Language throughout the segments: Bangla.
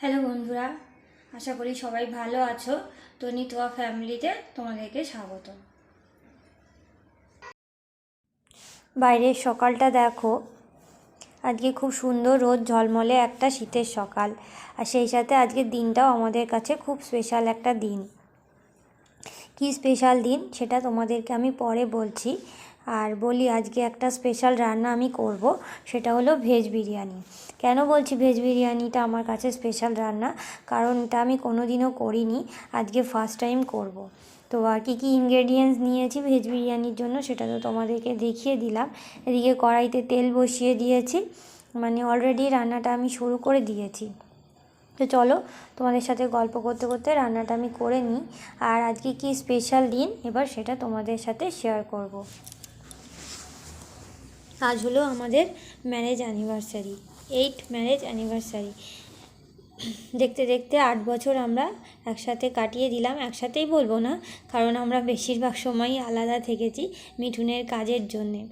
হ্যালো বন্ধুরা, আশা করি সবাই ভালো আছো। তনি তোয়া ফ্যামিলিতে তোমাদেরকে স্বাগত। বাইরের সকালটা দেখো, আজকে খুব সুন্দর রোদ, ঝলমলে একটা শীতের সকাল। আর সেই সাথে আজকের দিনটাও আমাদের কাছে খুব স্পেশাল একটা দিন। কি স্পেশাল দিন সেটা তোমাদেরকে আমি পরে বলছি। আর বলি আজকে একটা স্পেশাল রান্না আমি করব, সেটা হলো ভেজ বিরিয়ানি। কেন বলছি ভেজ বিরিয়ানিটা আমার কাছে স্পেশাল রান্না? কারণ এটা আমি কোনো দিনও করিনি, আজকে ফার্স্ট টাইম করব। তো আর কী কী ইনগ্রেডিয়েন্টস নিয়েছি ভেজ বিরিয়ানির জন্য সেটা তো তোমাদেরকে দেখিয়ে দিলাম। এদিকে কড়াইতে তেল বসিয়ে দিয়েছি মানে অলরেডি রান্নাটা আমি শুরু করে দিয়েছি। তো চলো তোমাদের সাথে গল্প করতে করতে রান্নাটা আমি করে নিই। আর আজকে কি স্পেশাল দিন? এবার সেটা তোমাদের সাথে শেয়ার করব। আজ হলো আমাদের marriage anniversary eight marriage anniversary দেখতে দেখতে আট বছর আমরা একসাথে কাটিয়ে দিলাম, একসাথেই বলব না, কারণ আমরা বেশিরভাগ সময়ই আলাদা থেকেছি মিঠুনের কাজের জন্যে।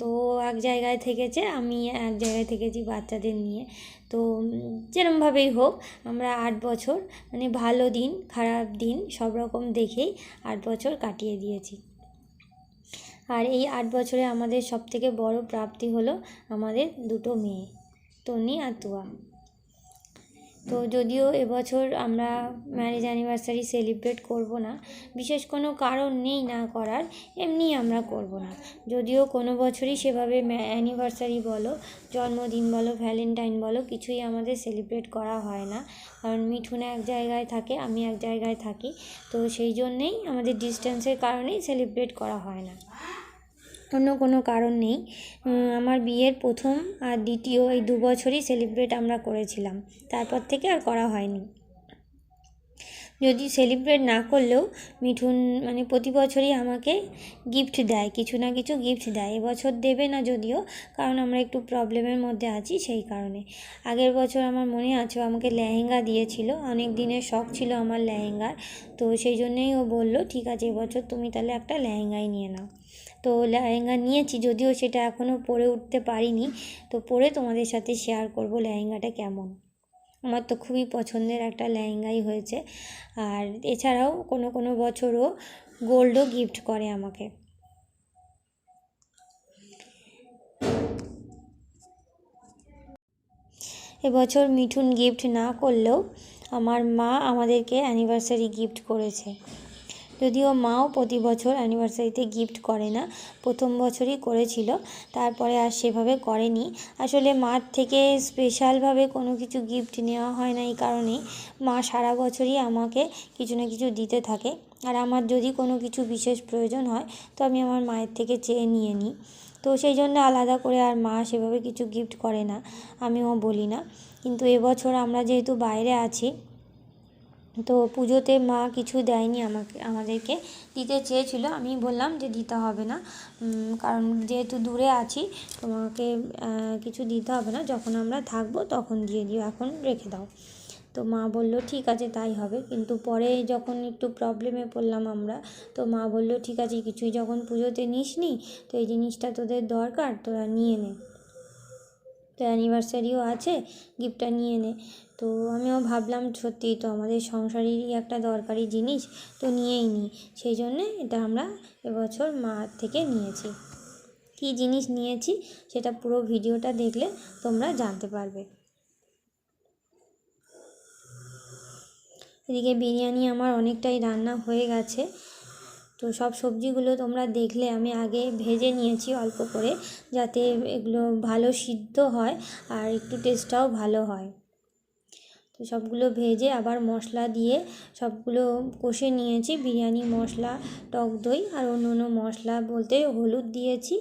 তো এক জায়গায় থেকেছে, আমি এক জায়গায় থেকেছি বাচ্চাদের নিয়ে। তো যেরমভাবেই হোক, আমরা আট বছর মানে ভালো দিন, খারাপ দিন সব রকম দেখেই আট বছর কাটিয়ে দিয়েছি। আর এই আট বছরে আমাদের সবথেকে বড় প্রাপ্তি হলো আমাদের দুটো মেয়ে তনি আর তুয়া। তো যদিও এবছর আমরা ম্যারেজ অ্যানিভার্সারি সেলিব্রেট করব না, বিশেষ কোনো কারণ নেই না করার, এমনি আমরা করব না। যদিও কোনো বছরই সেভাবে অ্যানিভার্সারি বলো, জন্মদিন বলো, ভ্যালেন্টাইন বলো, কিছুই আমাদের সেলিব্রেট করা হয় না। কারণ মিঠুন এক জায়গায় থাকে, আমি এক জায়গায় থাকি, তো সেই জন্যেই আমাদের ডিস্টেন্সের কারণেই সেলিব্রেট করা হয় না। অন্য কোনো কারণ নেই। আমার বিয়ের প্রথম আর দ্বিতীয় এই দু বছরই সেলিব্রেট আমরা করেছিলাম। তারপর থেকে আর করা হয়নি। যদি সেলিব্রেট না করলেও মিঠুন মানে প্রতি বছরই আমাকে গিফট দেয়, কিছু না কিছু গিফট দেয়। এবছর দেবে না যদিও, কারণ আমরা একটু প্রবলেমের মধ্যে আছি সেই কারণে। আগের বছর আমার মনে আছে আমাকে লেহেঙ্গা দিয়েছিল, অনেক দিনের শখ ছিল আমার লেহেঙ্গার। তো সেই জন্যেই ও বলল, ঠিক আছে, এবছর তুমি তাহলে একটা লেহেঙ্গাই নিয়ে নাও। তো লেহেঙ্গা নিয়েছি, যদিও সেটা এখনও পরে উঠতে পারিনি। তো পরে তোমাদের সাথে শেয়ার করব লেহেঙ্গাটা কেমন। আমার তো খুবই পছন্দের একটা লেহেঙ্গাই হয়েছে। আর এছাড়াও কোনো কোনো বছরও গোল্ডও গিফট করে আমাকে। এবছর মিঠুন গিফট না করলেও আমার মা আমাদেরকে অ্যানিভার্সারি গিফট করেছে। যদিও মাও প্রতি বছর অ্যানিভার্সারিতে গিফট করে না, প্রথম বছরই করেছিল, তারপরে আর সেভাবে করেনি। আসলে মার থেকে স্পেশালভাবে কোনো কিছু গিফট নেওয়া হয় না এই কারণেই মা সারা বছরই আমাকে কিছু না কিছু দিতে থাকে। আর আমার যদি কোনো কিছু বিশেষ প্রয়োজন হয়, তো আমি আমার মায়ের থেকে চেয়ে নিয়ে নিই। তো সেই জন্য আলাদা করে আর মা সেভাবে কিছু গিফট করে না, আমিও বলি না। কিন্তু এবছর আমরা যেহেতু বাইরে আছি তো পুজোতে মা কিছু দেয়নি আমাকে, আমাদেরকে। দিতে চেয়েছিল, আমি বললাম যে দিতে হবে না। কারণ যেহেতু দূরে আছি, তোমাকে কিছু দিতে হবে না। যখন আমরা থাকব তখন দিয়ে দিও, এখন রেখে দাও। তো মা বলল, ঠিক আছে, তাই হবে। কিন্তু পরে যখন একটু প্রবলেমে পড়লাম আমরা, তো মা বলল, ঠিক আছে, কিছুই যখন পুজোতে নিস নি তো এই জিনিসটা তোদের দরকার, তোরা নিয়ে নে। তো অ্যানিভার্সারিও আছে গিফটটা নিয়ে নে। তো আমিও ভাবলাম সত্যিই তো আমাদের সংসারেরই একটা দরকারি জিনিস তো নিয়েই নিই সেই জন্যে এটা আমরা এবছর মার থেকে নিয়েছি। কী জিনিস নিয়েছি সেটা পুরো ভিডিওটা দেখলে তোমরা জানতে পারবে। এদিকে বিরিয়ানি আমার অনেকটাই রান্না হয়ে গেছে। তো সব সবজিগুলো তোমরা দেখলে আমি আগে ভেজে নিয়েছি অল্প করে যাতে এগুলো ভালো সিদ্ধ হয় আর একটু টেস্টটাও ভালো হয়। তো সবগুলো ভেজে আবার মশলা দিয়ে সবগুলো কষে নিয়েছি। বিরিয়ানি, মশলা, টক দই আর অন্য অন্য মশলা বলতে হলুদ দিয়েছি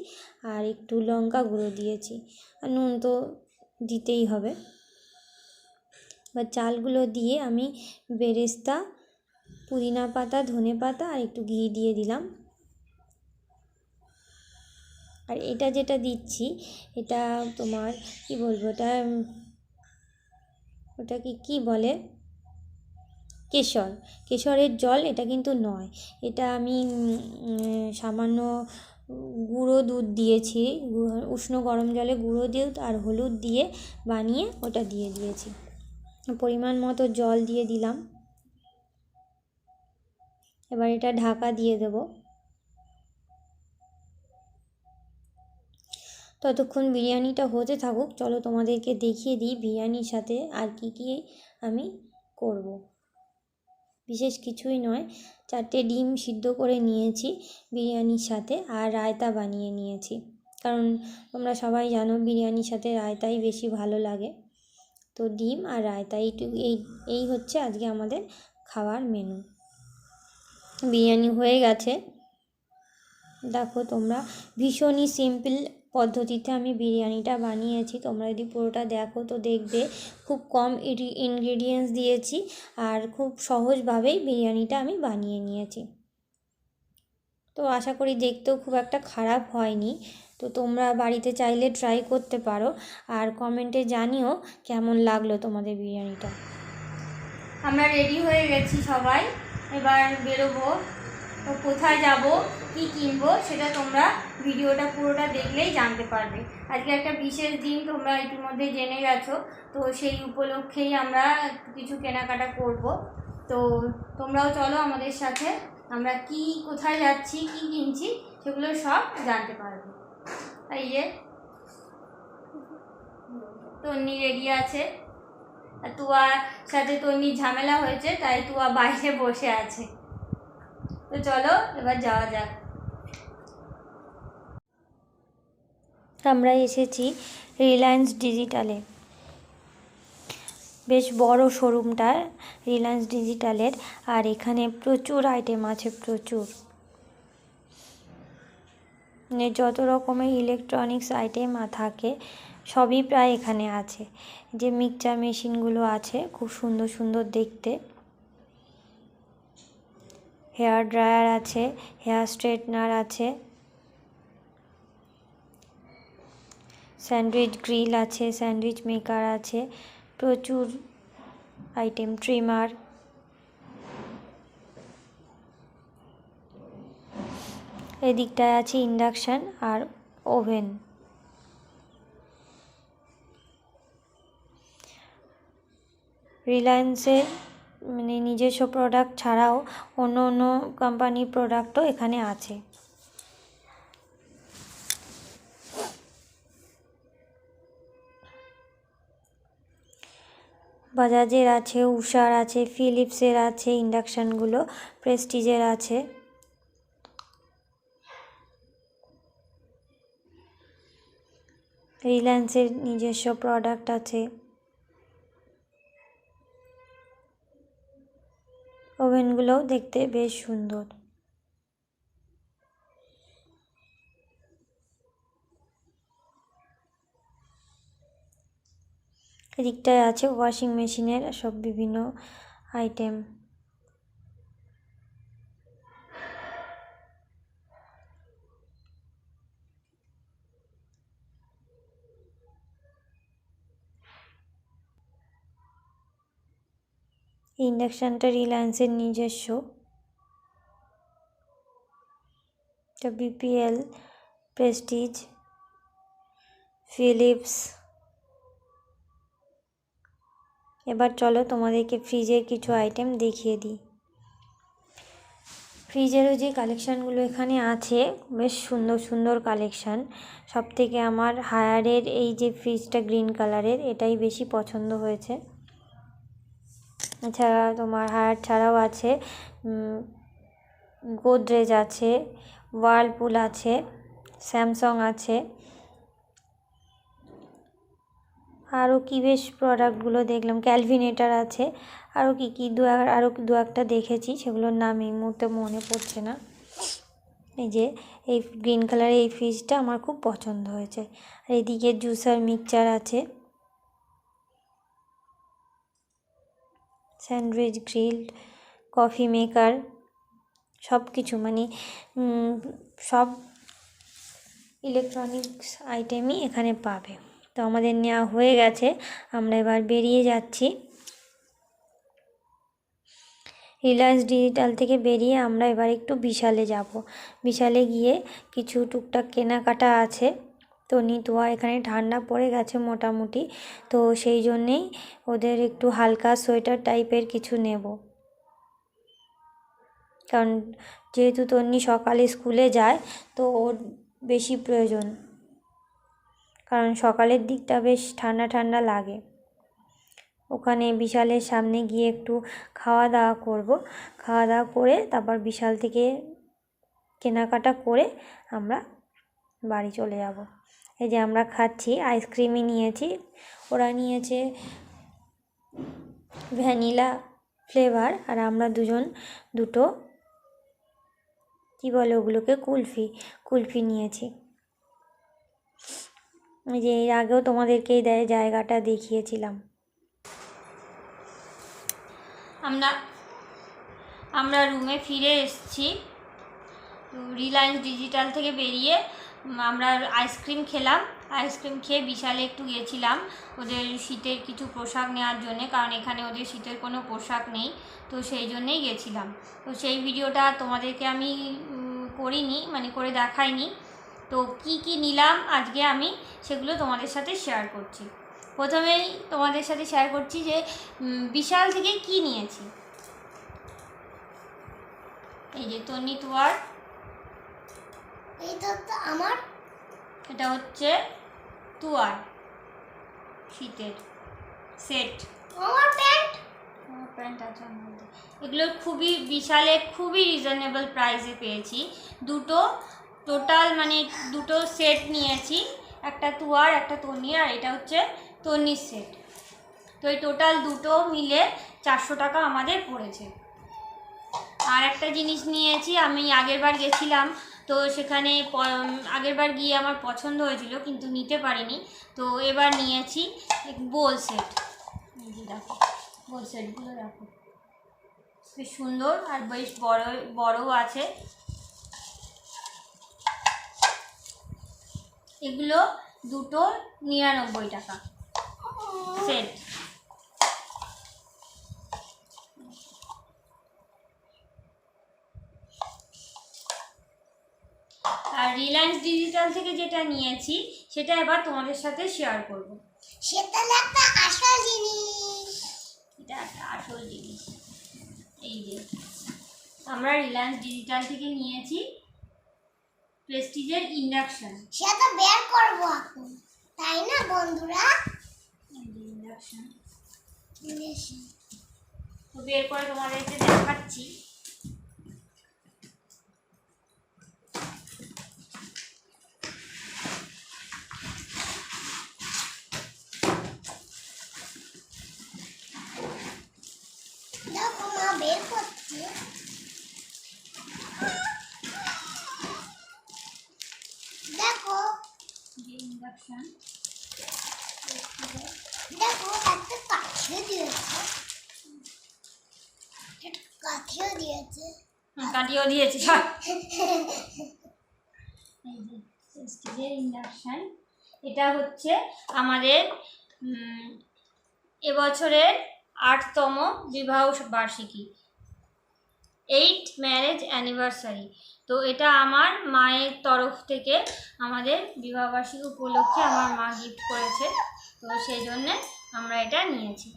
আর একটু লঙ্কা গুঁড়ো দিয়েছি। আর নুন তো দিতেই হবে। এবার চালগুলো দিয়ে আমি বেরেস্তা পুদিনা পাতা ধনে পাতা আর একটু ঘি দিয়ে দিলাম। আর এটা যেটা দিচ্ছি এটা তোমার কি বলব উম, ওটাকে কি বলে? কেশর। কেশরের জল এটা কিন্তু নয়। এটা আমি সামান্য গুঁড়ো দুধ দিয়েছি উষ্ণ গরম জলে গুঁড়ো দুধ আর হলুদ দিয়ে বানিয়ে ওটা দিয়ে দিয়েছি। পরিমাণ মতো জল দিয়ে দিলাম। এবার এটা ঢাকা দিয়ে দেব। ততক্ষণ বিরিয়ানিটা হতে থাকুক, চলো তোমাদেরকে দেখিয়ে দিই বিরিয়ানির সাথে আর কি কি আমি করব। বিশেষ কিছুই নয়, চারটে ডিম সিদ্ধ করে নিয়েছি বিরিয়ানির সাথে আর রায়তা বানিয়ে নিয়েছি। কারণ তোমরা সবাই জানো বিরিয়ানির সাথে রায়তাই বেশি ভালো লাগে। তো ডিম আর রায়তা এইটুকু এই এই হচ্ছে আজকে আমাদের খাওয়ার মেনু। বিরিয়ানি হয়ে গেছে। দেখো তোমরা ভীষণই সিম্পল পদ্ধতিতে আমি বিরিয়ানিটা বানিয়েছি। তোমরা যদি পুরোটা দেখো তো দেখবে খুব কম ইনগ্রিডিয়েন্টস দিয়েছি আর খুব সহজভাবেই বিরিয়ানিটা আমি বানিয়ে নিয়েছি। তো আশা করি দেখতেও খুব একটা খারাপ হয়নি। তো তোমরা বাড়িতে চাইলে ট্রাই করতে পারো আর কমেন্টে জানিও কেমন লাগল তোমাদের বিরিয়ানিটা। আমরা রেডি হয়ে গেছি সবাই। এবার বেরোবো। তো কোথায় যাব, কি কিনবো, সেটা তোমরা ভিডিওটা পুরোটা দেখলেই জানতে পারবে। আজকে একটা বিশেষ দিন তোমরা ইতিমধ্যে জেনে গেছো, তো সেই উপলক্ষেই আমরা কিছু কেনাকাটা করব। তো তোমরাও চলো আমাদের সাথে, আমরা কি, কোথায় যাচ্ছি, কি কিনছি, সেগুলো সব জানতে পারবে। এই যে, তন্নি রেডি আছে। তুয়ার সাথে তন্নির ঝামেলা হয়েছে, তাই তুয়া বাইরে বসে আছে। তো চলো, এবার যাওয়া যাক। আমরা এসেছি রিলায়েন্স ডিজিটালে বেশ বড় শোরুমটা রিলায়েন্স ডিজিটালের আর এখানে প্রচুর আইটেম আছে, প্রচুর। মানে যত রকমের ইলেকট্রনিক্স আইটেম থাকে সবই প্রায় এখানে আছে। যে মিক্সচার মেশিনগুলো আছে, খুব সুন্দর সুন্দর দেখতে। হেয়ার ড্রায়ার আছে, হেয়ার স্ট্রেটনার আছে। স্যান্ডউইচ গ্রিল আছে, স্যান্ডউইচ মেকার আছে, প্রচুর আইটেম, ট্রিমার। এদিকটায় আছে ইন্ডাকশান আর ওভেন। রিলায়েন্সের মানে নিজস্ব প্রোডাক্ট ছাড়াও অন্য অন্য কোম্পানির প্রোডাক্টও এখানে আছে। বাজাজের আছে উষার আছে, ফিলিপসের আছে ইন্ডাকশানগুলো প্রেস্টিজের আছে। রিলায়েন্সের নিজস্ব প্রোডাক্ট আছে। ওভেনগুলোও দেখতে বেশ সুন্দর। এদিকটায় আছে ওয়াশিং মেশিনের সব বিভিন্ন আইটেম ইন্ডাকশানটা রিলায়েন্সের নিজস্ব। এটা বিপিএল প্রেস্টিজ ফিলিপস এবার চলো তোমাদেরকে ফ্রিজের কিছু আইটেম দেখিয়ে দিই। ফ্রিজেরও যে কালেকশানগুলো এখানে আছে, বেশ সুন্দর সুন্দর কালেকশান সব থেকে আমার হায়ারের এই যে ফ্রিজটা গ্রিন কালারের এটাই বেশি পছন্দ হয়েছে। এছাড়া তোমার হায়ার ছাড়াও আছে গোদরেজ আছে ওয়ার্লপুল আছে, স্যামসং আছে। আরও কী বেশ প্রোডাক্টগুলো দেখলাম, ক্যালভিনেটার আছে। আরও কী কী দু আরও দু একটা দেখেছি, সেগুলোর নাম এই মুহূর্তে মনে পড়ছে না। এই যে, এই গ্রিন কালারের এই ফ্রিজটা আমার খুব পছন্দ হয়েছে। আর এদিকে জুসার মিক্সচার আছে। স্যান্ডউইচ, গ্রিল, কফি মেকার সব কিছু মানে সব ইলেকট্রনিক্স আইটেমই এখানে পাবে। তো আমাদের নেওয়া হয়ে গেছে, আমরা এবার বেরিয়ে যাচ্ছি। রিলায়েন্স ডিজিটাল থেকে বেরিয়ে আমরা এবার একটু বিশালে যাব। বিশালে গিয়ে কিছু টুকটাক কেনাকাটা আছে। তো নিতুয়া এখানে ঠান্ডা পড়ে গেছে মোটামুটি। তো সেই জন্যেই ওদের একটু হালকা সোয়েটার টাইপের কিছু নেব। কারণ যেহেতু তন্নি সকালে স্কুলে যায়, তো ওর বেশি প্রয়োজন। কারণ সকালের দিকটা বেশ ঠান্ডা ঠান্ডা লাগে। ওখানে বিশালের সামনে গিয়ে একটু খাওয়া দাওয়া করব। খাওয়া দাওয়া করে তারপর বিশাল থেকে কেনাকাটা করে আমরা বাড়ি চলে যাব। এই যে আমরা খাচ্ছি আইসক্রিমই নিয়েছি। ওরা নিয়েছে ভ্যানিলা ফ্লেভার আর আমরা দুজন দুটো, কী বলে ওগুলোকে, কুলফি কুলফি নিয়েছি। যে এর আগেও তোমাদেরকে এই দেয় জায়গাটা দেখিয়েছিলাম। আমরা আমরা রুমে ফিরে এসেছি। রিলায়েন্স ডিজিটাল থেকে বেরিয়ে আমরা আইসক্রিম খেলাম। আইসক্রিম খেয়ে বিশালে একটু গেছিলাম ওদের শীতের কিছু পোশাক নেওয়ার জন্য, কারণ এখানে ওদের শীতের কোনো পোশাক নেই, তো সেই জন্যেই গেছিলাম। তো সেই ভিডিওটা তোমাদেরকে আমি করিনি মানে করে দেখাইনি। তো কি কি নিলাম আজকে আমি সেগুলো তোমাদের সাথে শেয়ার করছি। প্রথমেই তোমাদের সাথে শেয়ার করছি যে বিশাল থেকে কি নিয়েছি? এই যে তন্নি তুয়ার এটা তো আমার। এটা হচ্ছে তুয়ার শীতের সেট। আমার প্যান্ট। আমার প্যান্ট আছে মধ্যে। এগুলো খুবই বিশালে খুবই রিজনেবল প্রাইসে পেয়েছি। দুটো টোটাল মানে দুটো সেট নিয়েছি একটা তুয়ার একটা তন্নি আর এটা হচ্ছে তন্নির সেট। তো এই টোটাল দুটো মিলে চারশো টাকা আমাদের পড়েছে। আর একটা জিনিস নিয়েছি আমি আগেরবার গেছিলাম তো সেখানে আগেরবার গিয়ে আমার পছন্দ হয়েছিল, কিন্তু নিতে পারিনি। তো এবার নিয়েছি বোল সেট। দেখো, বোল সেটগুলো দেখো। বেশ সুন্দর আর বেশ বড়, বড়ও আছে। এগুলো দুটো নিরানব্বই টাকা সেট আর রিলায়েন্স থেকে যেটা নিয়েছি সেটা এবার তোমাদের সাথে শেয়ার করব। সেটা একটা আসল জিনিস। এটা একটা আসল জিনিস। এই যে আমরা রিলায়েন্স ডিজিটাল থেকে নিয়েছি প্রেস্টিজের ইন্ডাকশন। সেটা বের করব এখন তাই না বন্ধুরা? ইন্ডাকশন। তো বের করে তোমাদেরকে দেখাচ্ছি দেখো মা বের করছে দেখো যে ইন্ডাকশন দেখো একটা কাঠিও দিয়েছে একটা কাঠিও দিয়েছে কাটিয়েও দিয়েছি। ইন্ডাকশন, এটা হচ্ছে আমাদের এবছরের আটতম বিবাহ বার্ষিকী এইট ম্যারেজ অ্যানিভার্সারি তো এটা আমার মায়ের তরফ থেকে আমাদের বিবাহবার্ষিকী উপলক্ষে আমার মা গিফট করেছে। তো সেই জন্যে আমরা এটা নিয়েছি।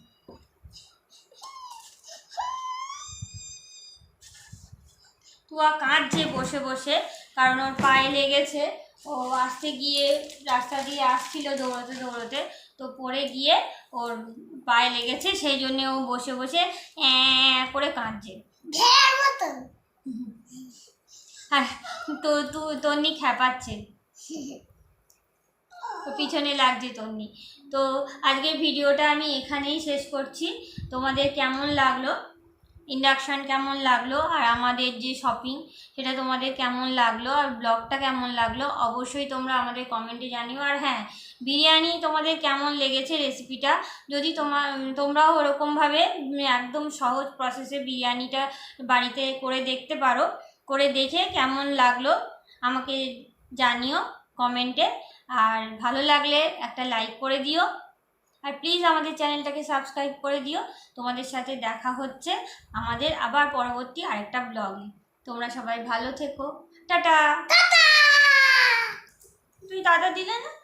তুয়া কাঁদছে বসে বসে কারণ ওর পায়ে লেগেছে। ও আসতে গিয়ে রাস্তা দিয়ে আসছিল দৌড়াতে দৌড়াতে তো পড়ে গিয়ে ওর পায়ে লেগেছে সেই জন্যে ও বসে বসে করে কাঁদছে। আর তো তু তন্নি খ্যাপাচ্ছে। পিছনে লাগছে তন্নি। তো আজকের ভিডিওটা আমি এখানেই শেষ করছি। তোমাদের কেমন লাগল? ইন্ডাকশান কেমন লাগল আর আমাদের যে শপিং সেটা তোমাদের কেমন লাগল আর ব্লগটা কেমন লাগল, অবশ্যই তোমরা আমাদের কমেন্টে জানিও। আর হ্যাঁ বিরিয়ানি তোমাদের কেমন লেগেছে রেসিপিটা যদি তোমার তোমরাও ওরকমভাবে একদম সহজ প্রসেসে বিরিয়ানিটা বাড়িতে করে দেখতে পারো, করে দেখে কেমন লাগল আমাকে জানিও কমেন্টে আর ভালো লাগলে একটা লাইক করে দিও। আর প্লিজ আমাদের চ্যানেলটাকে সাবস্ক্রাইব করে দিও। তোমাদের সাথে দেখা হচ্ছে আমাদের আবার পরবর্তী আরেকটা ব্লগে তোমরা সবাই ভালো থেকো। টাটা! তুই দাদা দিলে না?